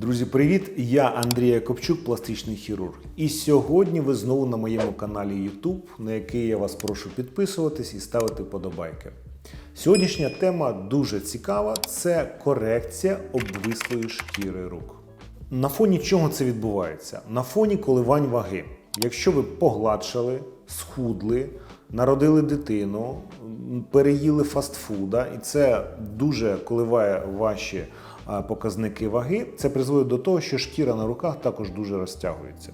Друзі, привіт! Я Андрій Якобчук, пластичний хірург. І сьогодні ви знову на моєму каналі YouTube, на який я вас прошу підписуватись і ставити подобайки. Сьогоднішня тема дуже цікава: це корекція обвислої шкіри рук. На фоні чого це відбувається? На фоні коливань ваги. Якщо ви погладшали, схудли, народили дитину, переїли фастфуда, і це дуже коливає ваші показники ваги, це призводить до того, що шкіра на руках також дуже розтягується.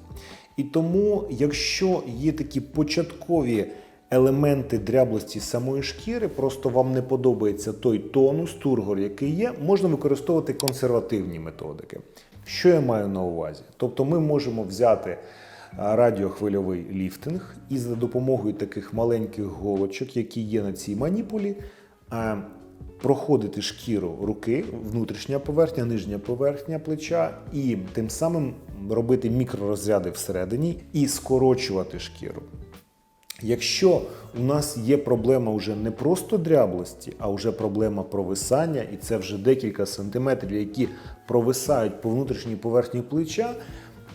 І тому, якщо є такі початкові елементи дряблості самої шкіри, просто вам не подобається той тонус, тургор, який є, можна використовувати консервативні методики. Що я маю на увазі? Тобто ми можемо взяти радіохвильовий ліфтинг і за допомогою таких маленьких голочок, які є на цій маніпулі, а, проходити шкіру руки, внутрішня поверхня, нижня поверхня плеча, і тим самим робити мікророзряди всередині і скорочувати шкіру. Якщо у нас є проблема вже не просто дряблості, а вже проблема провисання, і це вже декілька сантиметрів, які провисають по внутрішній поверхні плеча,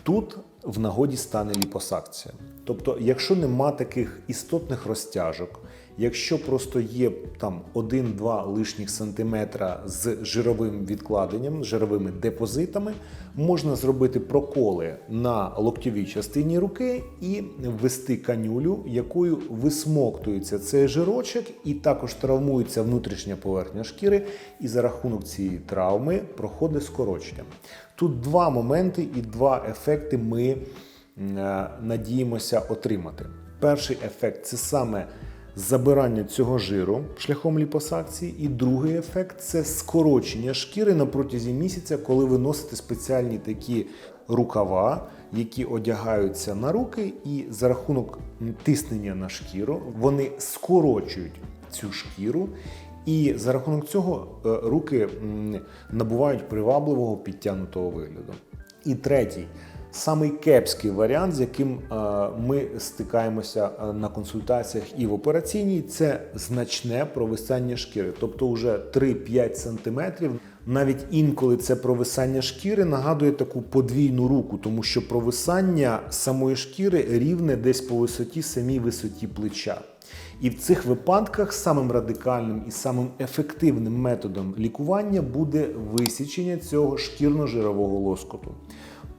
тут в нагоді стане ліпосакція. Тобто, якщо нема таких істотних розтяжок, якщо просто є там 1-2 лишніх сантиметра з жировим відкладенням, жировими депозитами, можна зробити проколи на локтєвій частині руки і ввести канюлю, якою висмоктується цей жирочок, і також травмується внутрішня поверхня шкіри, і за рахунок цієї травми проходить скорочення. Тут два моменти і два ефекти ми надіємося отримати. Перший ефект це саме забирання цього жиру шляхом ліпосакції, і другий ефект це скорочення шкіри на протязі місяця, коли ви носите спеціальні такі рукава, які одягаються на руки, і за рахунок тиснення на шкіру вони скорочують цю шкіру. І за рахунок цього е, руки набувають привабливого підтягнутого вигляду. І третій, самий кепський варіант, з яким е, ми стикаємося е, на консультаціях і в операційній, це значне провисання шкіри, тобто вже 3-5 сантиметрів. Навіть інколи це провисання шкіри нагадує таку подвійну руку, тому що провисання самої шкіри рівне десь по висоті самій висоті плеча. І в цих випадках самим радикальним і самим ефективним методом лікування буде висічення цього шкірно-жирового лоскоту.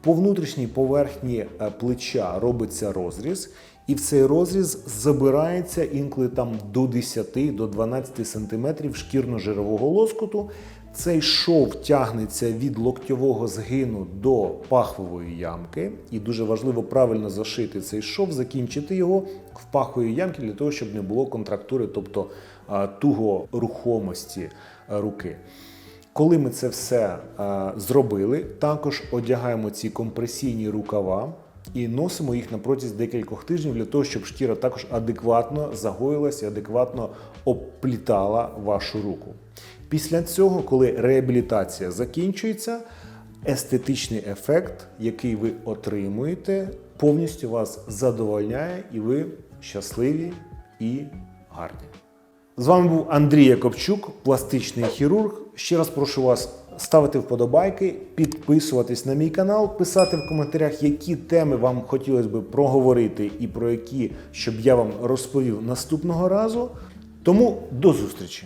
По внутрішній поверхні е, плеча робиться розріз, і в цей розріз забирається інколи там до 10 до 12 см шкірно-жирового лоскоту. Цей шов тягнеться від локтьового згину до пахвової ямки, і дуже важливо правильно зашити цей шов, закінчити його в паховій ямці для того, щоб не було контрактури, тобто а, туго рухомості руки. Коли ми це все а, зробили, також одягаємо ці компресійні рукава і носимо їх на протязі декількох тижнів для того, щоб шкіра також адекватно загоїлася адекватно обплітала вашу руку. Після цього, коли реабілітація закінчується, естетичний ефект, який ви отримуєте, повністю вас задовольняє, і ви щасливі і гарні. З вами був Андрій Якобчук, пластичний хірург. Ще раз прошу вас ставити вподобайки, підписуватись на мій канал, писати в коментарях, які теми вам хотілося б проговорити і про які, щоб я вам розповів наступного разу. Тому до зустрічі!